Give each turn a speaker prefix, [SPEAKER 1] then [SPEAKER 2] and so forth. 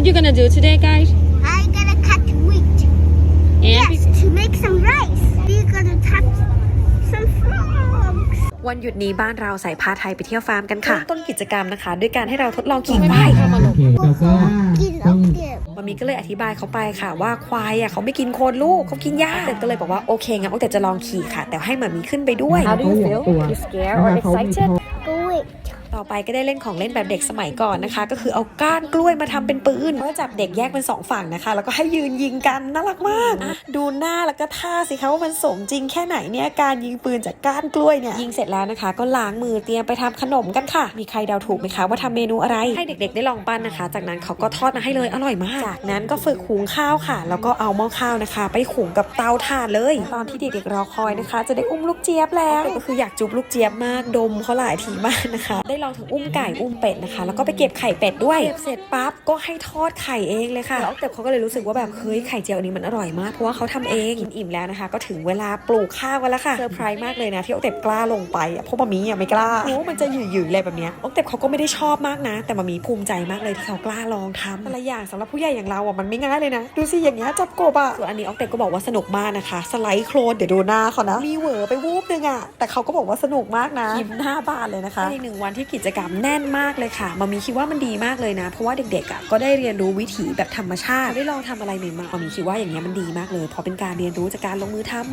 [SPEAKER 1] what you gonna do today, guys?
[SPEAKER 2] I'm gonna cut wheat.
[SPEAKER 1] And
[SPEAKER 2] Yes, to make some rice. We're gonna cut some frogs.
[SPEAKER 3] วันหยุดนี้บ้านเราใส่ผ้าไทยไปเที่ยวฟาร์มกันค่ะ ต้นกิจกรรมนะคะ ด้วยการให้เราทดลองขี่
[SPEAKER 1] ไม่
[SPEAKER 3] ควา
[SPEAKER 1] ไม่
[SPEAKER 3] ย
[SPEAKER 1] เข้ามาลง
[SPEAKER 4] โอเคแล้วก็
[SPEAKER 2] กิน
[SPEAKER 4] ต้
[SPEAKER 2] แล้
[SPEAKER 4] อ
[SPEAKER 2] ว
[SPEAKER 4] ง
[SPEAKER 2] เก็บ
[SPEAKER 3] มามีก็เลยอธิบายเขาไปค่ะ ว่าควายอะเขาไม่กินโคนลูกเขากินหญ้าเด็กก็เลยบอกว่าโอเคงั้นโอแต่จะลองขี่ค่ะ แต่ให้หมามีขึ้นไปด้วย
[SPEAKER 4] How do you feel? You
[SPEAKER 3] scared
[SPEAKER 4] or excited?
[SPEAKER 2] Wait.
[SPEAKER 3] ต่อไปก็ได้เล่นของเล่นแบบเด็กสมัยก่อนนะคะ ก็คือเอาก้านกล้วยมาทำเป็นปืนก็จับเด็กแยกเป็นสองฝั่งนะคะ แล้วก็ให้ยืนยิงกันน่ารักมากอะดูหน้าแล้วก็ท่าสิคะว่ามันสมจริงแค่ไหนเนี่ยการยิงปืนจากก้านกล้วยเนี่ยยิงเสร็จแล้วนะคะ ก็ล้างมือเตรียมไปทำขนมกันค่ะ มีใครเดาถูกไหมคะว่าทำเมนูอะไรให้เด็ก ๆ ได้ลองปั้นนะคะ จากนั้นเขาก็ทอดมาให้เลยอร่อยมาก จากนั้นก็ฝึกหุงข้าวค่ะ แล้วก็เอาหม้อข้าวนะคะ ไปหุงกับเตาถ่านเลย ตอนที่เด็กๆรอคอยนะคะ จะได้อุ้มลูกเจี๊ยบแล้วก็คืออยากจุบลูกเจี๊ยบมากดมเขาหลายทีมากนะคะได้ลองถึงอุ้มไก่อุ้มเป็ดนะคะ แล้วก็ไปเก็บไข่เป็ดด้วยเก็บเสร็จปั๊บก็ให้ทอดไข่เองเลยค่ะแล้วแต่เขาก็เลยรู้สึกว่าแบบเฮ้ยไข่เจียวอันนี้มันอร่อยมากเพราะว่าเขาทำเองกินอิ่มแล้วนะคะ ก็ถึงเวลาปลูกข้าวกันแล้วค่ะเซอร์ไพรส์มากเลยนะที่โอเต็บกล้าลงไปอะเพราะมามีอะไม่กล้าโอ้มันจะหยุ่ยๆอะไรแบบเนี้ยโอเต็บเขาก็ไม่ได้ชอบมากนะ แต่มามีภูมิใจมากเลยที่เขากล้าลองทำแต่ละอย่างสำหรับผู้ใหญ่อย่างเราอะมันไม่ง่ายเลยนะ ดูสิอย่างเงี้ยจับกบอะส่วนอันนี้ออกเต็บก็บอกว่าสนุกมากนะคะ สไลด์โคลนเดี๋ยวดูหน้าเขานะมีเหวอไปวูบนึงอะแต่เขาก็บอกว่าสนุกมากนะยิ้มหน้าบานเลยนะคะอีกหนึ่งวันที่กิจกรรมแน่นมากเลยค่ะมามีคิดว่ามันดีมากเลยนะ เพราะว่าเด็กๆอะก็ได้เรียนรู้วิถีแบบธรรมชาติได้ลองทำอะไรใหม่ๆมามีคิดว่าอย่างเงี้ยมันดีมากเลยเพราะเป็นการเรียนรู้จากการลงมือทำ